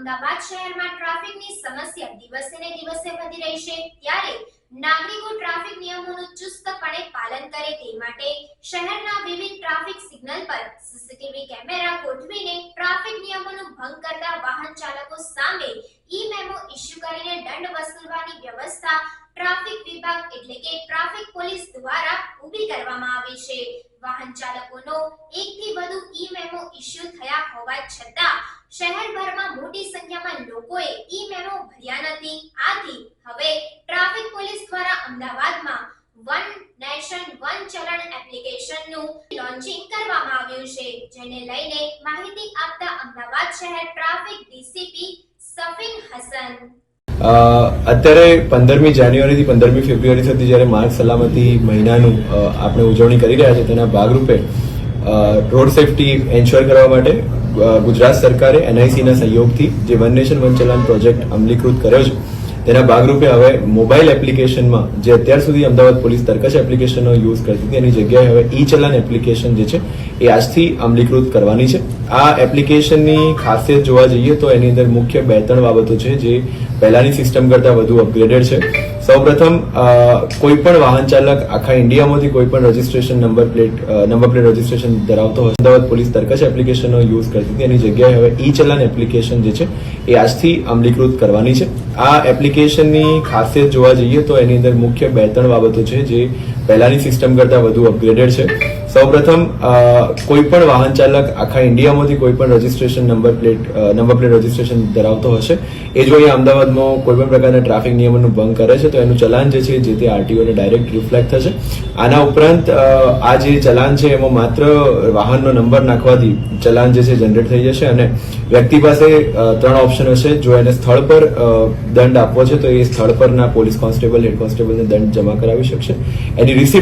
શહેરમાં ટ્રાફિકની સમસ્યા દિવસે ને દિવસે વધી રહી છે. ત્યારે નાગરિકો ટ્રાફિક નિયમોનું ચુસ્તપણે પાલન કરે તે માટે શહેરના વિવિધ ટ્રાફિક સિગ્નલ પર સીસીટીવી કેમેરા ગોઠવીને ટ્રાફિક નિયમોનું ભંગ કરતા વાહન ચાલકો સામે ઈ મેમો ઇસ્યુ કરીને દંડ વસૂલવાની વ્યવસ્થા ટ્રાફિક વિભાગ એટલે કે ટ્રાફિક પોલીસ દ્વારા ઊભી કરવામાં આવી છે. વાહન ચાલકોનો એકથી વધુ ઈ મેમો ઇસ્યુ થયા હોવા છતાં શહેરભરમાં મોટી સંખ્યામાં લોકોએ ઈ મેમો ભર્યા નથી. આથી હવે ટ્રાફિક પોલીસ દ્વારા અમદાવાદમાં વન નેશન, વન ચલણ એપ્લિકેશનનું લોન્ચિંગ કરવામાં આવ્યું છે, જેને લઈને માહિતી આપતા અમદાવાદ શહેર ટ્રાફિક ડીસીપી સફીન હસન. અત્યારે પંદરમી જાન્યુઆરીથી પંદરમી ફેબ્રુઆરી સુધી જ્યારે માર્ગ સલામતી મહિનાનું આપણે ઉજવણી કરી રહ્યા છીએ તેના ભાગરૂપે રોડ સેફટી એન્શ્યોર કરવા માટે ગુજરાત સરકારે એનઆઈસીના સહયોગથી જે one nation one challan project અમલીકૃત કર્યો છે, તેના ભાગરૂપે હવે મોબાઈલ એપ્લિકેશનમાં જે અત્યાર સુધી અમદાવાદ પોલીસ તર્કશ એપ્લિકેશનનો યુઝ કરતી હતી, એની જગ્યાએ હવે ઈ ચલાન એપ્લિકેશન જે છે, એ આજથી અમલીકૃત કરવાની છે. આ એપ્લિકેશનની ખાસિયત જોવા જઈએ તો એની અંદર મુખ્ય બે ત્રણ બાબતો છે, જે પહેલાની સિસ્ટમ કરતાં વધુ અપગ્રેડેડ છે. સૌપ્રથમ કોઈ પણ વાહન ચાલક આખા ઇન્ડિયામાંથી કોઈ પણ registration number plate number plate registration ધરાવતો હોય, અમદાવાદ પોલીસ તરકશ એપ્લિકેશનનો યુઝ કરતી હતી. એની જગ્યાએ હવે ઈ ચલાન એપ્લિકેશન જે છે, એ આજથી અમલીકૃત કરવાની છે. આ એપ્લિકેશનની ખાસિયત જોવા જઈએ તો એની અંદર મુખ્ય બે ત્રણ બાબતો છે, જે પહેલાની સિસ્ટમ કરતાં વધુ અપગ્રેડેડ છે. સૌપ્રથમ કોઈ પણ વાહન ચાલક આખા ઇન્ડિયામાંથી કોઈ પણ registration number plate number plate registration ધરાવતો હશે, એ જો અહીંયા અમદાવાદમાં કોઈ પણ પ્રકારના ટ્રાફિક નિયમોનું ભંગ કરે છે, તો એનું ચલાન જે છે, જે તે આરટીઓને ડાયરેક્ટ રિફ્લેક્ટ થશે. આના ઉપરાંત આ જે ચલાન છે, એમાં માત્ર વાહનનો નંબર નાખવાથી ચલાન જે છે જનરેટ થઈ જશે અને વ્યક્તિ પાસે ત્રણ ઓપ્શન હશે. જો એને સ્થળ પર દંડ આપવો છે, તો એ સ્થળ પરના પોલીસ કોન્સ્ટેબલ હેડ કોન્સ્ટેબલને દંડ જમા કરાવી શકશે. એની રિસિપ્ટ